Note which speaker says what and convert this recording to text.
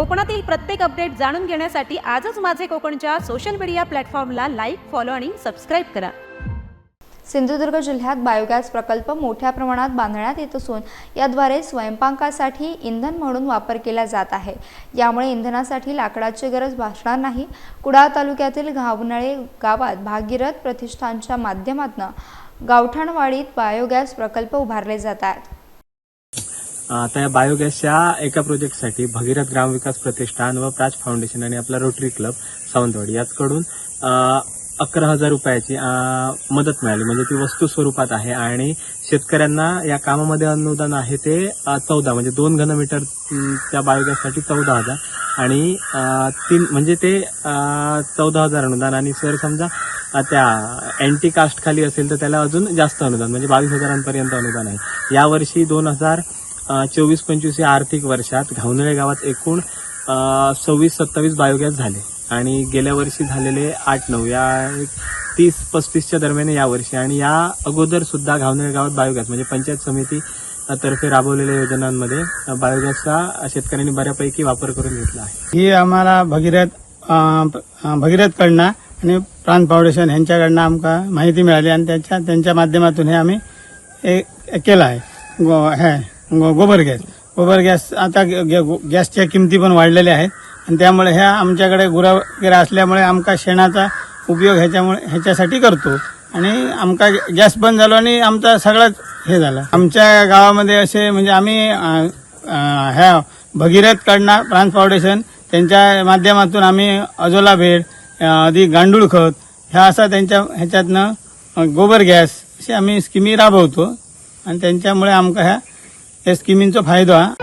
Speaker 1: कोकणातील प्रत्येक अपडेट जाणून घेण्यासाठी आजच माझे कोकणच्या सोशल मीडिया प्लॅटफॉर्मला लाईक फॉलो आणि सबस्क्राईब करा.
Speaker 2: सिंधुदुर्ग जिल्ह्यात बायोगॅस प्रकल्प मोठ्या प्रमाणात बांधण्यात येत असून याद्वारे स्वयंपाकासाठी इंधन म्हणून वापर केला जात आहे. यामुळे इंधनासाठी लाकडाची गरज भासणार नाही. कुडाळ तालुक्यातील घावनळे गावात भागीरथ प्रतिष्ठानच्या माध्यमातून गावठाणवाडीत बायोगॅस प्रकल्प उभारले जात आहेत
Speaker 3: आता या बायोगॅसच्या एका प्रोजेक्टसाठी भगीरथ ग्रामविकास प्रतिष्ठान व प्राज फाउंडेशन आणि आपला रोटरी क्लब सावंतवाडी याचकडून अकरा हजार रुपयाची मदत मिळाली. म्हणजे ती वस्तू स्वरूपात आहे आणि शेतकऱ्यांना या कामामध्ये अनुदान आहे ते चौदा म्हणजे दोन घनमीटर त्या बायोगॅससाठी चौदा हजार. आणि तीन म्हणजे ते चौदा हजार अनुदान आणि सर समजा त्या अँटी कास्ट खाली असेल तर त्याला अजून जास्त अनुदान म्हणजे बावीस हजारांपर्यंत अनुदान आहे. यावर्षी दोन हजार चोवीस पंचवीस या आर्थिक वर्षात घावनळे गावात एकूण सव्वीस सत्तावीस बायोगॅस झाले. आणि गेल्या वर्षी झालेले आठ नऊ या एक तीस पस्तीसच्या दरम्यान यावर्षी आणि या अगोदर सुद्धा घावनळे गावात बायोगॅस म्हणजे पंचायत समिती तर्फे राबवलेल्या योजनांमध्ये बायोगॅसचा शेतकऱ्यांनी बऱ्यापैकी वापर करून घेतला आहे.
Speaker 4: ही आम्हाला भगीरथ भगीरथकडनं आणि प्राण फाउंडेशन यांच्याकडनं आमका माहिती मिळाली आणि त्याच्या त्यांच्या माध्यमातून हे आम्ही केलं आहे. हे. गोबर गॅस. गोबर गॅस आता ग- ग- गॅसच्या किमती पण वाढलेल्या आहेत. आणि त्यामुळे ह्या आमच्याकडे गुरा वगैरे असल्यामुळे आमका शेणाचा उपयोग ह्याच्यामुळे ह्याच्यासाठी करतो. आणि आमका गॅस बंद झालो आणि आमचा सगळाच हे झाला. आमच्या गावामध्ये असे म्हणजे आम्ही ह्या भगीरथ ह्या भगीरथकडनं फाउंडेशन त्यांच्या माध्यमातून आम्ही अजोला भेड आधी अधिक गांडूळ खत ह्या असा त्यांच्या ह्याच्यातनं गोबर गॅस अशी आम्ही स्किमी राबवतो. आणि त्यांच्यामुळे आमका ह्या या स्किमींचा फायदा हा